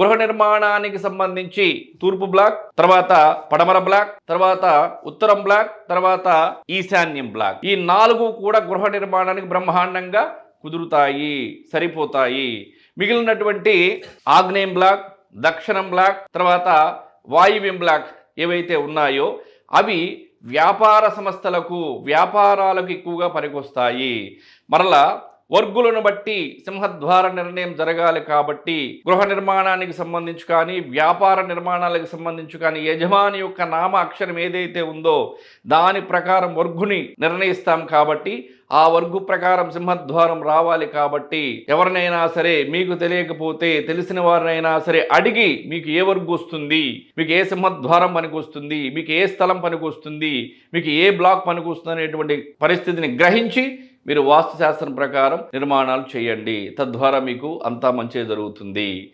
గృహ నిర్మాణానికి సంబంధించి తూర్పు బ్లాక్ తర్వాత పడమర బ్లాక్ తర్వాత ఉత్తరం బ్లాక్ తర్వాత ఈశాన్యం బ్లాక్. ఈ నాలుగు కూడా గృహ నిర్మాణానికి బ్రహ్మాండంగా కుదురుతాయి సరిపోతాయి. మిగిలినటువంటి ఆగ్నేయం బ్లాక్ దక్షిణం బ్లాక్ తర్వాత వాయువ్యం బ్లాక్ ఏవైతే ఉన్నాయో అవి వ్యాపార సంస్థలకు వ్యాపారాలకు ఎక్కువగా పనికొస్తాయి. మరలా వర్గులను బట్టి సింహద్వార నిర్ణయం జరగాలి కాబట్టి గృహ నిర్మాణానికి సంబంధించి కానీ వ్యాపార నిర్మాణాలకు సంబంధించి కానీ యజమాని యొక్క నామ అక్షరం ఏదైతే ఉందో దాని ప్రకారం వర్గుని నిర్ణయిస్తాం కాబట్టి ఆ వర్గు ప్రకారం సింహద్వారం రావాలి కాబట్టి ఎవరినైనా సరే మీకు తెలియకపోతే తెలిసిన వారినైనా సరే అడిగి మీకు ఏ వర్గు వస్తుంది మీకు ఏ సింహద్వారం పనికి వస్తుంది మీకు ఏ స్థలం పనికి వస్తుంది మీకు ఏ బ్లాక్ పనికి వస్తుంది అనేటువంటి పరిస్థితిని గ్రహించి మీరు వాస్తుశాస్త్రం ప్రకారం నిర్మాణాలు చేయండి. తద్వారా మీకు అంతా మంచి జరుగుతుంది.